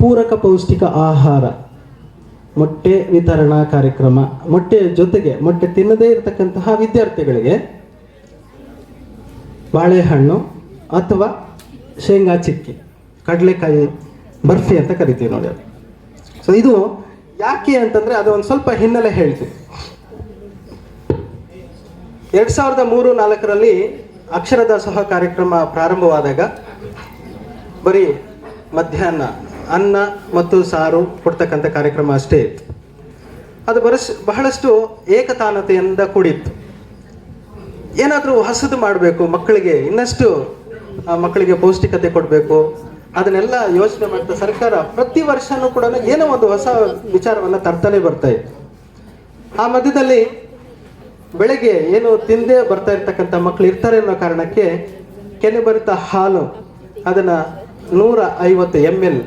ಪೂರಕ ಪೌಷ್ಟಿಕ ಆಹಾರ, ಮೊಟ್ಟೆ ವಿತರಣಾ ಕಾರ್ಯಕ್ರಮ ಮೊಟ್ಟೆಯ ಜೊತೆಗೆ ಮೊಟ್ಟೆ ತಿನ್ನದೇ ಇರತಕ್ಕಂತಹ ವಿದ್ಯಾರ್ಥಿಗಳಿಗೆ ಬಾಳೆಹಣ್ಣು ಅಥವಾ ಶೇಂಗಾ ಚಿಕ್ಕಿ, ಕಡಲೆಕಾಯಿ ಬರ್ಫಿ ಅಂತ ಕರಿತೀವಿ ನೋಡಿ ಸೊ ಇದು ಯಾಕೆ ಅಂತಂದ್ರೆ ಅದು ಒಂದು ಸ್ವಲ್ಪ ಹಿನ್ನೆಲೆ ಹೇಳ್ತೀವಿ ಎರಡ್ ಸಾವಿರದ ಮೂರು ನಾಲ್ಕರಲ್ಲಿ ಅಕ್ಷರದಾಸೋಹ ಕಾರ್ಯಕ್ರಮ ಪ್ರಾರಂಭವಾದಾಗ ಬರೀ ಮಧ್ಯಾಹ್ನ ಅನ್ನ ಮತ್ತು ಸಾರು ಕೊಡ್ತಕ್ಕಂಥ ಕಾರ್ಯಕ್ರಮ ಅಷ್ಟೇ. ಇತ್ತು ಅದು ಬರಸ್, ಬಹಳಷ್ಟು ಏಕತಾನತೆಯಿಂದ ಕೂಡಿತ್ತು. ಏನಾದರೂ ಹೊಸದು ಮಾಡಬೇಕು ಮಕ್ಕಳಿಗೆ, ಇನ್ನಷ್ಟು ಮಕ್ಕಳಿಗೆ ಪೌಷ್ಟಿಕತೆ ಕೊಡಬೇಕು, ಅದನ್ನೆಲ್ಲ ಯೋಚನೆ ಮಾಡ್ತಾ ಸರ್ಕಾರ ಪ್ರತಿ ವರ್ಷನೂ ಕೂಡ ಏನೋ ಒಂದು ಹೊಸ ವಿಚಾರವನ್ನು ತರ್ತಾನೆ ಬರ್ತಾ ಇತ್ತು. ಆ ಮಧ್ಯದಲ್ಲಿ ಬೆಳಗ್ಗೆ ಏನು ತಿಂದೇ ಬರ್ತಾ ಇರ್ತಕ್ಕಂಥ ಮಕ್ಕಳು ಇರ್ತಾರೆ ಅನ್ನೋ ಕಾರಣಕ್ಕೆ ಕೆನೆ ಬರಿತ ಹಾಲು, ಅದನ್ನು ನೂರ ಐವತ್ತು ಎಂ ಎಲ್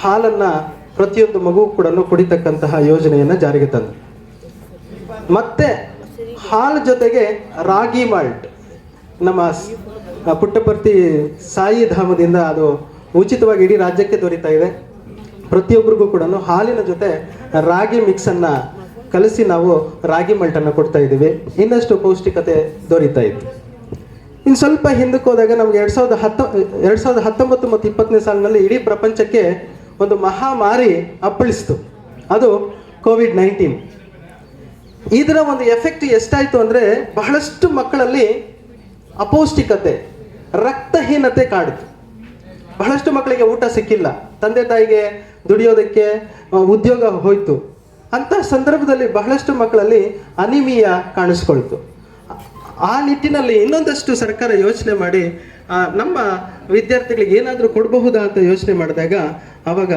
ಹಾಲನ್ನ ಪ್ರತಿಯೊಂದು ಮಗು ಕೂಡ ಕುಡಿತಕ್ಕಂತಹ ಯೋಜನೆಯನ್ನ ಜಾರಿಗೆ ತಂದರು ಮತ್ತೆ ಹಾಲು ಜೊತೆಗೆ ರಾಗಿ ಮಾಲ್ಟ್. ನಮ್ಮ ಪುಟ್ಟಪರ್ತಿ ಸಾಯಿ ಧಾಮದಿಂದ ಅದು ಉಚಿತವಾಗಿ ಇಡೀ ರಾಜ್ಯಕ್ಕೆ ದೊರೀತಾ ಇದೆ. ಪ್ರತಿಯೊಬ್ಬರಿಗೂ ಕೂಡ ಹಾಲಿನ ಜೊತೆ ರಾಗಿ ಮಿಕ್ಸನ್ನು ಕಲಸಿ ನಾವು ರಾಗಿ ಮಲ್ಟನ್ನು ಕೊಡ್ತಾ ಇದ್ದೀವಿ. ಇನ್ನಷ್ಟು ಪೌಷ್ಟಿಕತೆ ದೊರೀತಾ ಇತ್ತು. ಇನ್ನು ಸ್ವಲ್ಪ ಹಿಂದಕ್ಕೆ ಹೋದಾಗ ನಮ್ಗೆ ಎರಡು ಸಾವಿರದ ಹತ್ತು, ಎರಡು ಸಾವಿರದ ಹತ್ತೊಂಬತ್ತು ಮತ್ತು ಇಪ್ಪತ್ತನೇ ಸಾಲಿನಲ್ಲಿ ಇಡೀ ಪ್ರಪಂಚಕ್ಕೆ ಒಂದು ಮಹಾಮಾರಿ ಅಪ್ಪಳಿಸ್ತು. ಅದು ಕೋವಿಡ್ ನೈನ್ಟೀನ್. ಇದರ ಒಂದು ಎಫೆಕ್ಟ್ ಎಷ್ಟಾಯಿತು ಅಂದರೆ ಬಹಳಷ್ಟು ಮಕ್ಕಳಲ್ಲಿ ಅಪೌಷ್ಟಿಕತೆ, ರಕ್ತಹೀನತೆ ಕಾಡಿತು. ಬಹಳಷ್ಟು ಮಕ್ಕಳಿಗೆ ಊಟ ಸಿಕ್ಕಿಲ್ಲ. ತಂದೆ ತಾಯಿಗೆ ದುಡಿಯೋದಕ್ಕೆ ಉದ್ಯೋಗ ಹೋಯಿತು. ಅಂತ ಸಂದರ್ಭದಲ್ಲಿ ಬಹಳಷ್ಟು ಮಕ್ಕಳಲ್ಲಿ ಅನಿಮೀಯ ಕಾಣಿಸ್ಕೊಳ್ತು. ಆ ನಿಟ್ಟಿನಲ್ಲಿ ಇನ್ನೊಂದಷ್ಟು ಸರ್ಕಾರ ಯೋಚನೆ ಮಾಡಿ ನಮ್ಮ ವಿದ್ಯಾರ್ಥಿಗಳಿಗೆ ಏನಾದರೂ ಕೊಡಬಹುದಾ ಅಂತ ಯೋಚನೆ ಮಾಡಿದಾಗ ಅವಾಗ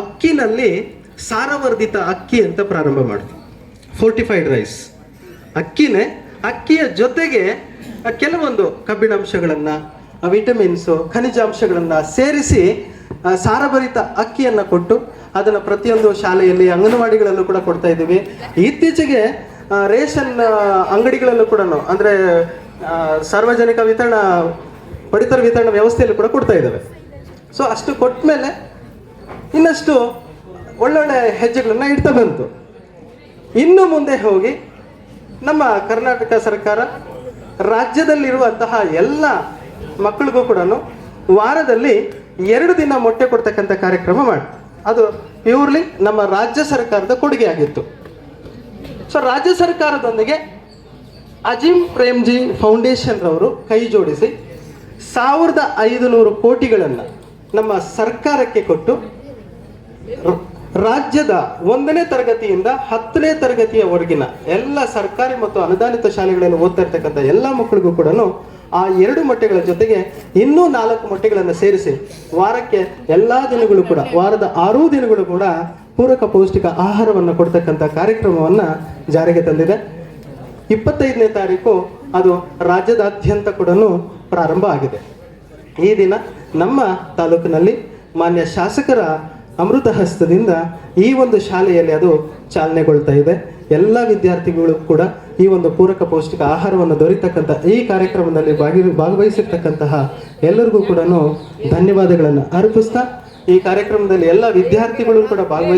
ಅಕ್ಕಿನಲ್ಲಿ ಸಾರವರ್ಧಿತ ಅಕ್ಕಿ ಅಂತ ಪ್ರಾರಂಭ ಮಾಡಿದ್ರು. ಫೋರ್ಟಿಫೈಡ್ ರೈಸ್ ಅಕ್ಕಿನೇ ಅಕ್ಕಿಯ ಜೊತೆಗೆ ಕೆಲವೊಂದು ಕಬ್ಬಿಣಾಂಶಗಳನ್ನು ವಿಟಮಿನ್ಸು ಖನಿಜಾಂಶಗಳನ್ನು ಸೇರಿಸಿ ಸಾರಭರಿತ ಅಕ್ಕಿಯನ್ನು ಕೊಟ್ಟು ಅದನ್ನು ಪ್ರತಿಯೊಂದು ಶಾಲೆಯಲ್ಲಿ, ಅಂಗನವಾಡಿಗಳಲ್ಲೂ ಕೂಡ ಕೊಡ್ತಾ ಇದ್ದೀವಿ. ಇತ್ತೀಚೆಗೆ ರೇಷನ್ ಅಂಗಡಿಗಳಲ್ಲೂ ಕೂಡ ಅಂದರೆ ಸಾರ್ವಜನಿಕ ವಿತರಣಾ, ಪಡಿತರ ವಿತರಣಾ ವ್ಯವಸ್ಥೆಯಲ್ಲೂ ಕೂಡ ಕೊಡ್ತಾ ಇದ್ದಾವೆ. ಸೊ ಅಷ್ಟು ಕೊಟ್ಟ ಮೇಲೆ ಇನ್ನಷ್ಟು ಒಳ್ಳೊಳ್ಳೆ ಹೆಜ್ಜೆಗಳನ್ನು ಇಡ್ತಾ ಬಂತು. ಇನ್ನು ಮುಂದೆ ಹೋಗಿ ನಮ್ಮ ಕರ್ನಾಟಕ ಸರ್ಕಾರ ರಾಜ್ಯದಲ್ಲಿರುವಂತಹ ಎಲ್ಲ ಮಕ್ಕಳಿಗೂ ಕೂಡ ವಾರದಲ್ಲಿ ಎರಡು ದಿನ ಮೊಟ್ಟೆ ಕೊಡ್ತಕ್ಕಂಥ ಕಾರ್ಯಕ್ರಮ ಮಾಡಿ, ಅದು ಪ್ಯೂರ್ಲಿ ನಮ್ಮ ರಾಜ್ಯ ಸರ್ಕಾರದ ಕೊಡುಗೆ ಆಗಿತ್ತು. ಸೊ ರಾಜ್ಯ ಸರ್ಕಾರದೊಂದಿಗೆ ಅಜಿಮ್ ಪ್ರೇಮ್ಜಿ ಫೌಂಡೇಶನ್ ರವರು ಕೈ ಜೋಡಿಸಿ ಸಾವಿರದ ಐದು ನೂರು ಕೋಟಿಗಳನ್ನು ನಮ್ಮ ಸರ್ಕಾರಕ್ಕೆ ಕೊಟ್ಟು ರಾಜ್ಯದ ಒಂದನೇ ತರಗತಿಯಿಂದ ಹತ್ತನೇ ತರಗತಿಯವರೆಗಿನ ಎಲ್ಲ ಸರ್ಕಾರಿ ಮತ್ತು ಅನುದಾನಿತ ಶಾಲೆಗಳಲ್ಲಿ ಓದ್ತಾ ಇರ್ತಕ್ಕಂಥ ಎಲ್ಲ ಮಕ್ಕಳಿಗೂ ಕೂಡ ಆ ಎರಡು ಮೊಟ್ಟೆಗಳ ಜೊತೆಗೆ ಇನ್ನೂ ನಾಲ್ಕು ಮೊಟ್ಟೆಗಳನ್ನು ಸೇರಿಸಿ ವಾರಕ್ಕೆ ಎಲ್ಲ ದಿನಗಳು ಕೂಡ, ವಾರದ ಆರು ದಿನಗಳು ಕೂಡ ಪೂರಕ ಪೌಷ್ಟಿಕ ಆಹಾರವನ್ನು ಕೊಡ್ತಕ್ಕಂಥ ಕಾರ್ಯಕ್ರಮವನ್ನು ಜಾರಿಗೆ ತಂದಿದೆ. ಇಪ್ಪತ್ತೈದನೇ ತಾರೀಕು ಅದು ರಾಜ್ಯದಾದ್ಯಂತ ಕೂಡ ಪ್ರಾರಂಭ ಆಗಿದೆ. ಈ ದಿನ ನಮ್ಮ ತಾಲೂಕಿನಲ್ಲಿ ಮಾನ್ಯ ಶಾಸಕರ ಅಮೃತ ಹಸ್ತದಿಂದ ಈ ಒಂದು ಶಾಲೆಯಲ್ಲಿ ಅದು ಚಾಲನೆಗೊಳ್ತಾ ಇದೆ. ಎಲ್ಲ ವಿದ್ಯಾರ್ಥಿಗಳು ಕೂಡ ಈ ಒಂದು ಪೂರಕ ಪೌಷ್ಟಿಕ ಆಹಾರವನ್ನು ದೊರೀತಕ್ಕಂಥ ಈ ಕಾರ್ಯಕ್ರಮದಲ್ಲಿ ಭಾಗಿ, ಭಾಗವಹಿಸಿರ್ತಕ್ಕಂತಹ ಎಲ್ಲರಿಗೂ ಕೂಡ ಧನ್ಯವಾದಗಳನ್ನು ಅರ್ಪಿಸ್ತಾ ಈ ಕಾರ್ಯಕ್ರಮದಲ್ಲಿ ಎಲ್ಲ ವಿದ್ಯಾರ್ಥಿಗಳು ಕೂಡ ಭಾಗವಹಿಸಿ